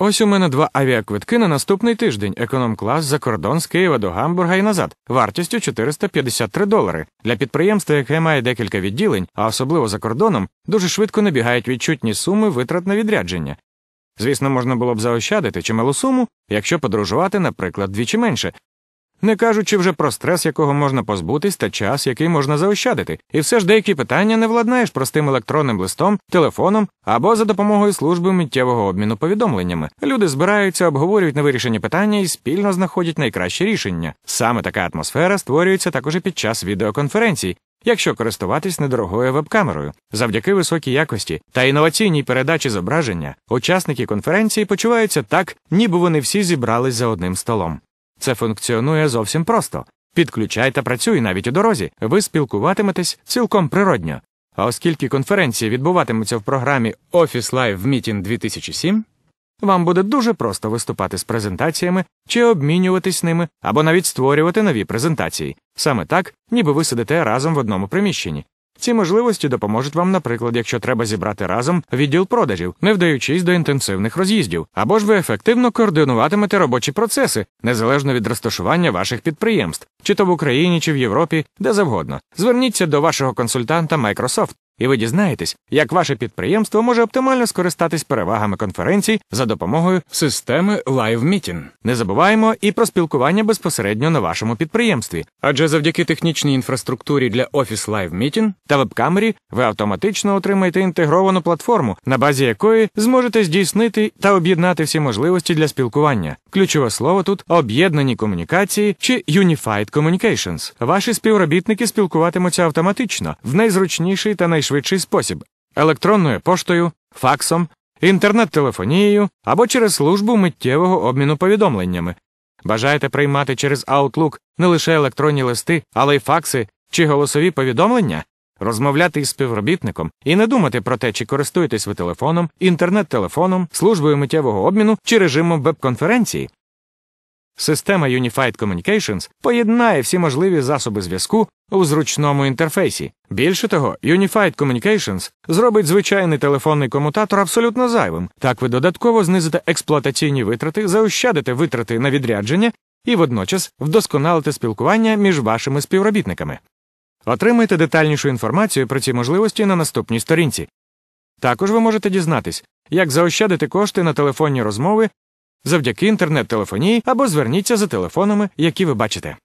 Ось у мене два авіаквитки на наступний тиждень, економ-клас за кордон з Києва до Гамбурга і назад, вартістю 453 долари. Для підприємства, яке має декілька відділень, а особливо за кордоном, дуже швидко набігають відчутні суми витрат на відрядження. Звісно, можна було б заощадити чималу суму, якщо подорожувати, наприклад, двічі менше, не кажучи вже про стрес, якого можна позбутись, та час, який можна заощадити, і все ж деякі питання не владнаєш простим електронним листом, телефоном або за допомогою служби миттєвого обміну повідомленнями. Люди збираються, обговорюють невирішені питання і спільно знаходять найкраще рішення. Саме така атмосфера створюється також і під час відеоконференцій. Якщо користуватись недорогою веб-камерою, завдяки високій якості та інноваційній передачі зображення, учасники конференції почуваються так, ніби вони всі зібрались за одним столом. Це функціонує зовсім просто. Підключай та працюй навіть у дорозі, ви спілкуватиметесь цілком природньо. А оскільки конференції відбуватимуться в програмі Office Live Meeting 2007, вам буде дуже просто виступати з презентаціями чи обмінюватись ними, або навіть створювати нові презентації. Саме так, ніби ви сидите разом в одному приміщенні. Ці можливості допоможуть вам, наприклад, якщо треба зібрати разом відділ продажів, не вдаючись до інтенсивних роз'їздів, або ж ви ефективно координуватимете робочі процеси, незалежно від розташування ваших підприємств, чи то в Україні, чи в Європі, де завгодно. Зверніться до вашого консультанта Microsoft, і ви дізнаєтесь, як ваше підприємство може оптимально скористатись перевагами конференцій за допомогою системи Live Meeting. Не забуваємо і про спілкування безпосередньо на вашому підприємстві, адже завдяки технічній інфраструктурі для Office Live Meeting та веб-камері ви автоматично отримаєте інтегровану платформу, на базі якої зможете здійснити та об'єднати всі можливості для спілкування. Ключове слово тут об'єднані комунікації чи Unified Communications. Ваші співробітники спілкуватимуться автоматично в найзручніший та найшвидший спосіб електронною поштою, факсом, інтернет-телефонією або через службу миттєвого обміну повідомленнями. Бажаєте приймати через Outlook не лише електронні листи, але й факси чи голосові повідомлення, розмовляти із співробітником і не думати про те, чи користуєтесь ви телефоном, інтернет-телефоном, службою миттєвого обміну чи режимом веб-конференції. Система Unified Communications поєднає всі можливі засоби зв'язку у зручному інтерфейсі. Більше того, Unified Communications зробить звичайний телефонний комутатор абсолютно зайвим. Так ви додатково знизите експлуатаційні витрати, заощадите витрати на відрядження і водночас вдосконалите спілкування між вашими співробітниками. Отримайте детальнішу інформацію про ці можливості на наступній сторінці. Також ви можете дізнатись, як заощадити кошти на телефонні розмови завдяки інтернет-телефонії або зверніться за телефонами, які ви бачите.